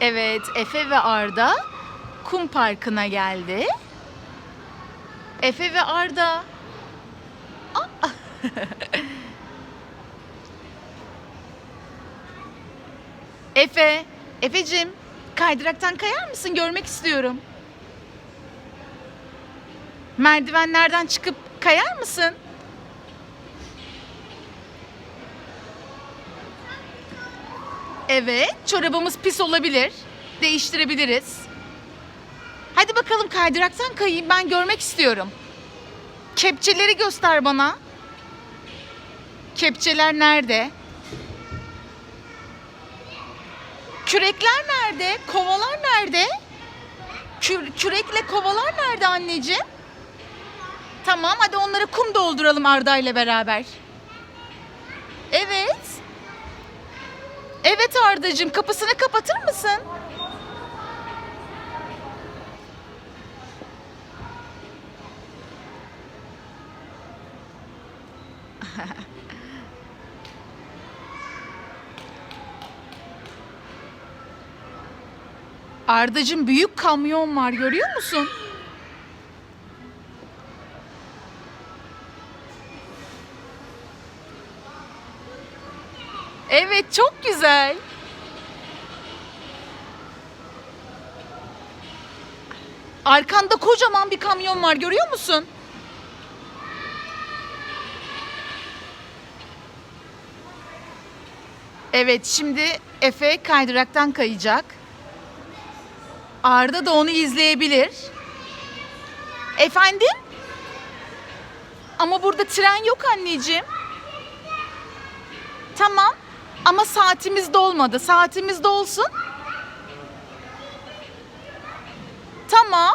Evet, Efe ve Arda kum parkına geldi. Efe ve Arda. Efe, Efecim, kaydıraktan kayar mısın? Görmek istiyorum. Merdivenlerden çıkıp kayar mısın? Evet, çorabımız pis olabilir. Değiştirebiliriz. Hadi bakalım kaydıraktan kayayım ben görmek istiyorum. Kepçeleri göster bana. Kepçeler nerede? Kürekler nerede? Kovalar nerede? Kür- kürekle kovalar nerede anneciğim? Tamam hadi onlara kum dolduralım Arda ile beraber. Evet. Evet Ardacığım kapısını kapatır mısın? Ardacığım büyük kamyon var görüyor musun? Evet çok güzel. Arkanda kocaman bir kamyon var görüyor musun? Evet şimdi Efe kaydıraktan kayacak. Arda da onu izleyebilir. Efendim? Ama burada tren yok anneciğim. Tamam. Ama saatimiz dolmadı. Saatimiz dolsun. Tamam.